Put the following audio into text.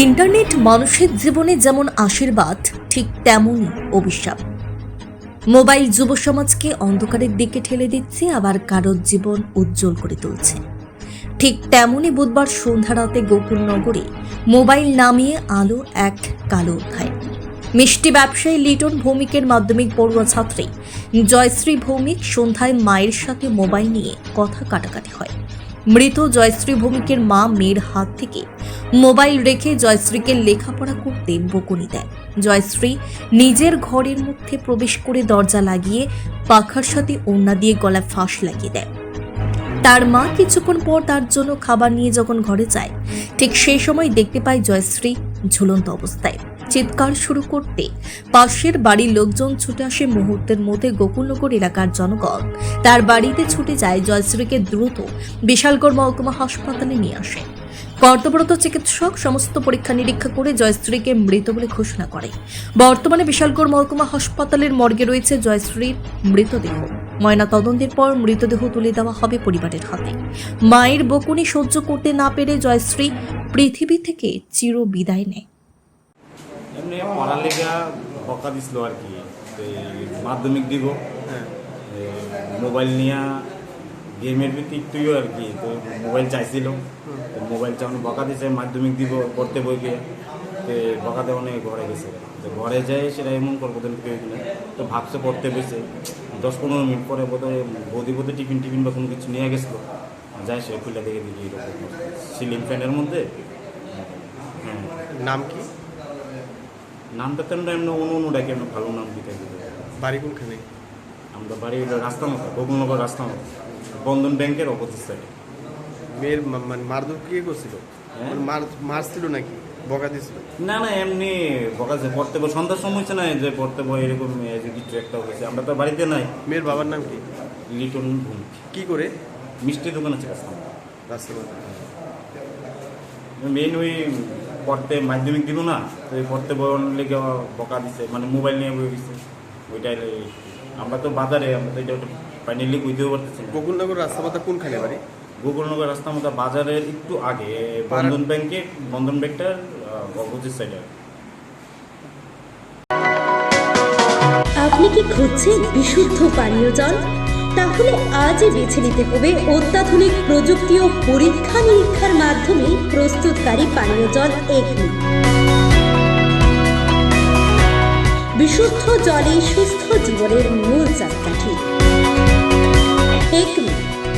Internet মানুষের জীবনে যেমন আশীর্বাদ, ঠিক তেমনই অভিশাপ। মোবাইল যুব সমাজকে অন্ধকারের দিকে ঠেলে দিচ্ছে, আবার কারোর জীবন উজ্জ্বল করে তুলছে। ঠিক তেমনই বুধবার সন্ধ্যা রাতে গোকুলনগরে মোবাইল নামিয়ে আলো এক কালো অধ্যায়। মিষ্টি ব্যবসায়ী লিটন ভৌমিকের মাধ্যমিক পড়ুয়া ছাত্রী জয়শ্রী ভৌমিক সন্ধ্যায় মায়ের সাথে মোবাইল নিয়ে কথা কাটাকাটি হয়। মৃত জয়শ্রী ভৌমিকের মা মেয়ের হাত থেকে মোবাইল রেখে জয়শ্রীকে লেখাপড়া করতে বকুনি দেয়। জয়শ্রী নিজের ঘরের মধ্যে প্রবেশ করে দরজা লাগিয়ে পাখার সাথে ওড়না দিয়ে গলায় ফাঁস লাগিয়ে দেয়। তার মা কিছুক্ষণ পর তার জন্য খাবার নিয়ে যখন ঘরে যায়, ঠিক সেই সময় দেখতে পায় জয়শ্রী ঝুলন্ত অবস্থায়। চিৎকার শুরু করতে পাশের বাড়ির লোকজন ছুটে আসে মুহূর্তের মধ্যে গোকুলনগর এলাকার জনগণ। তার বাড়িতে ছুটে যায় জয়শ্রীকে দ্রুত বিশালগড় মহকুমা হাসপাতালে নিয়ে আসে। কর্তব্যরত চিকিৎসক সমস্ত পরীক্ষা নিরীক্ষা করে জয়শ্রীকে মৃত বলে ঘোষণা করে। বর্তমানে বিশালগড় মহকুমা হাসপাতালের মর্গে রয়েছে জয়শ্রীর মৃতদেহ। ময়না তদন্তের পর মৃতদেহ তুলে দেওয়া হবে পরিবারের হাতে। মায়ের বকুনি সহ্য করতে না পেরে জয়শ্রী পৃথিবী থেকে চির বিদায় নেয়। এমনি পড়ালেখা বকা দিছিল আর কি। মাধ্যমিক দিব। হ্যাঁ। মোবাইল নিয়ে গেমের ভিত্তি একটুই আর কি তো মোবাইল চাইছিল। তো মোবাইল চাউনি বকা দিছে মাধ্যমিক দিব পড়তে বই গিয়ে তো বকা দেওয়া অনেক ঘরে গেছে। তো ঘরে যাই সেটা এমন হয়েছিল তো ভাবছে পড়তে বসে দশ পনেরো মিনিট পরে বোধহয় বৌদি বোধহয় টিফিন টিফিন বা কোনো কিছু নিয়ে গেছিল। যায় সে খুলে দেখে এরকম সিলিং ফ্যানের মধ্যে? হ্যাঁ। নাম কি? নামটা তো আমরা এমনি অনু অনু ডাকি আমরা ভালো নাম দিতে দিতে বাড়ি কোনখানে? আমরা বাড়ি রাস্তা মতো গোকুলনগর রাস্তা মতো। বন্ধন ব্যাংকের অপোজিট সাইডে মেয়ের মা- মানে মারধর কে করছিল? হ্যাঁ? মানে মার মারছিল নাকি? বকা দিছিল? না না এমনি বকাছে পড়তে বই সন্ধ্যার সময় হচ্ছে না যে পড়তে বই এরকম যে কিছু একটা হয়েছে। আমরা তো বাড়িতে নাই। মেয়ের বাবার নাম কি? লিটন ভূম। কি করে? মিষ্টি দোকান আছে রাস্তা রাস্তার মধ্যে। মেন ওই পড়তে মাধ্যমিক দিল না তো ওই পড়তে বই লেগে বকা দিছে। মানে মোবাইল নিয়ে বই দিছে ওইটাই লে- আমরা তো বাজারে আমরা তো এটা ফাইনালি বুঝতেও পারতেছি না গোকুলনগর রাস্তা পাতা কোনখানে বাড়ি? গোকুলনগর রাস্তা বাজারের একটু আগে বন্ধন ব্যাংকে বন্ধন ব্যাংকটার অপোজিট সাইডে আপনি কি খুঁজছেন বিশুদ্ধ পানীয় জল? তাহলে আজই বেছে নিতে হবে অত্যাধুনিক প্রযুক্তি ও পরীক্ষা নিরীক্ষার মাধ্যমে প্রস্তুতকারী পানীয় জল এগনি বিশুদ্ধ জলে সুস্থ জীবনের মূল চাকাঠি।